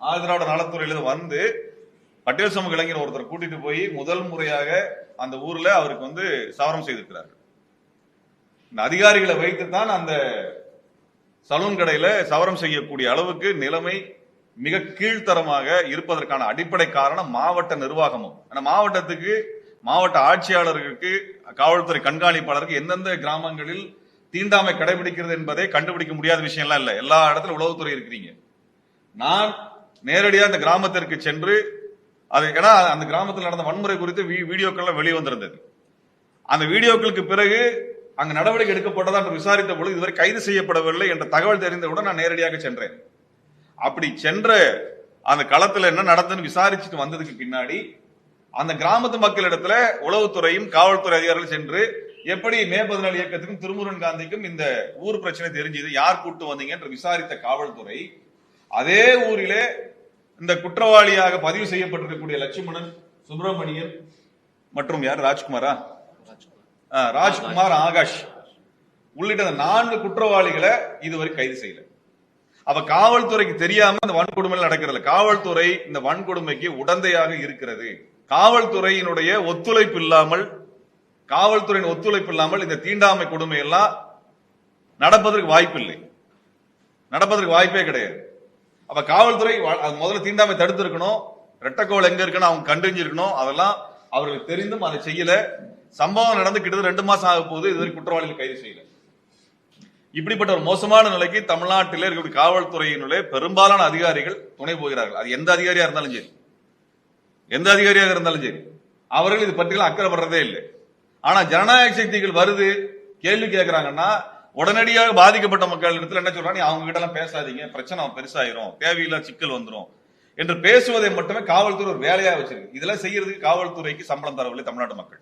ஆதிராவிட நலத்துறையிலிருந்து வந்து பட்டேல் சமூக இளைஞர் ஒருத்தர் கூட்டிட்டு போய் முதல் முறையாக அந்த ஊர்ல அவருக்கு வந்து சவரம் செய்திருக்கிறார்கள். இந்த அதிகாரிகளை வைத்து தான் அந்த சலூன் கடையில சவரம் செய்யக்கூடிய அளவுக்கு நிலைமை மிக கீழ்த்தரமாக இருப்பதற்கான அடிப்படை காரணம் மாவட்ட நிர்வாகமும். ஆனா மாவட்டத்துக்கு மாவட்ட ஆட்சியாளர்களுக்கு காவல்துறை கண்காணிப்பாளருக்கு எந்தெந்த கிராமங்களில் தீண்டாமை கடைபிடிக்கிறது என்பதை கண்டுபிடிக்க முடியாத விஷயம்லாம் இல்லை. எல்லா இடத்துல உளவுத்துறை இருக்கிறீங்க. நான் நேரடியாக அந்த கிராமத்திற்கு சென்று அது ஏன்னா அந்த கிராமத்தில் நடந்த வன்முறை குறித்து வீடியோக்கள்லாம் வெளிவந்திருந்தது. அந்த வீடியோக்களுக்கு பிறகு அங்கு நடவடிக்கை எடுக்கப்பட்டதா என்று விசாரித்த பொழுது இதுவரை கைது செய்யப்படவில்லை என்ற தகவல் தெரிந்தவுடன் நான் நேரடியாக சென்றேன். அப்படி சென்ற அந்த களத்தில் என்ன நடந்ததுன்னு விசாரிச்சுட்டு வந்ததுக்கு பின்னாடி அந்த கிராமத்து மக்களிடத்துல உளவுத்துறையும் காவல்துறை அதிகாரிகள் சென்று எப்படி மே பதினாலு இயக்கத்துக்கும் திருமுருகன் காந்திக்கும் இந்த ஊர் பிரச்சனை தெரிஞ்சது யார் கூட்டு வந்தீங்க என்று விசாரித்த காவல்துறை அதே ஊரிலே இந்த குற்றவாளியாக பதிவு செய்யப்பட்டிருக்கக்கூடிய லட்சுமணன் சுப்பிரமணியன் மற்றும் யார்? ராஜ்குமாரா? ஆ, ராஜ்குமார் ஆகாஷ். உள்ளிட்ட அந்த நான்கு குற்றவாளிகளை இதுவரை கைது செய்யல. அவ காவல்துறைக்கு தெரியாம இந்த வன்கொடுமை நடக்கிறது காவல்துறை இந்த வன்கொடுமைக்கு உடந்தையாக இருக்கிறது. காவல்துறையினுடைய ஒத்துழைப்பு இல்லாமல் காவல்துறையின் ஒத்துழைப்பு இல்லாமல் இந்த தீண்டாமை கொடுமை எல்லாம் நடப்பதற்கு வாய்ப்பில்லை. நடப்பதற்கு வாய்ப்பே கிடையாது. அப்ப காவல்துறை முதல்ல தீண்டாமை தடுத்திருக்கணும். ரெட்டக்கோள் எங்க இருக்குன்னு அவங்க கண்டறிஞ்சிருக்கணும். அதெல்லாம் அவர்களுக்கு தெரிந்தும் அதை செய்யல. சம்பவம் நடந்து கிட்டத்தட்ட ரெண்டு மாசம் ஆக போகுது. இதுவரை குற்றவாளிகள் கைது செய்யல. இப்படிப்பட்ட ஒரு மோசமான நிலைக்கு தமிழ்நாட்டில் இருக்கக்கூடிய காவல்துறையினுடைய பெரும்பாலான அதிகாரிகள் துணை போகிறார்கள். அது எந்த அதிகாரியா இருந்தாலும் சரி. எந்த அதிகாரியாக இருந்தாலும் சரி. அவர்கள் இது பற்றிலாம் அக்கறைப்படுறதே இல்லை. ஆனா ஜனநாயக சக்திகள் வருது. கேள்வி கேட்கிறாங்கன்னா உடனடியாக பாதிக்கப்பட்ட மக்கள் இடத்துல என்ன சொல்றாங்க? அவங்க கிட்ட எல்லாம் பேசாதீங்க. பிரச்சனை பெருசாயிரும். தேவையில்லா சிக்கல் வந்துரும். என்று பேசுவதை மட்டுமே காவல்துறை ஒரு வேலையா வச்சிருக்கு. இதெல்லாம் செய்யறதுக்கு காவல்துறைக்கு சம்பளம் தரவில்லை தமிழ்நாட்டு மக்கள்.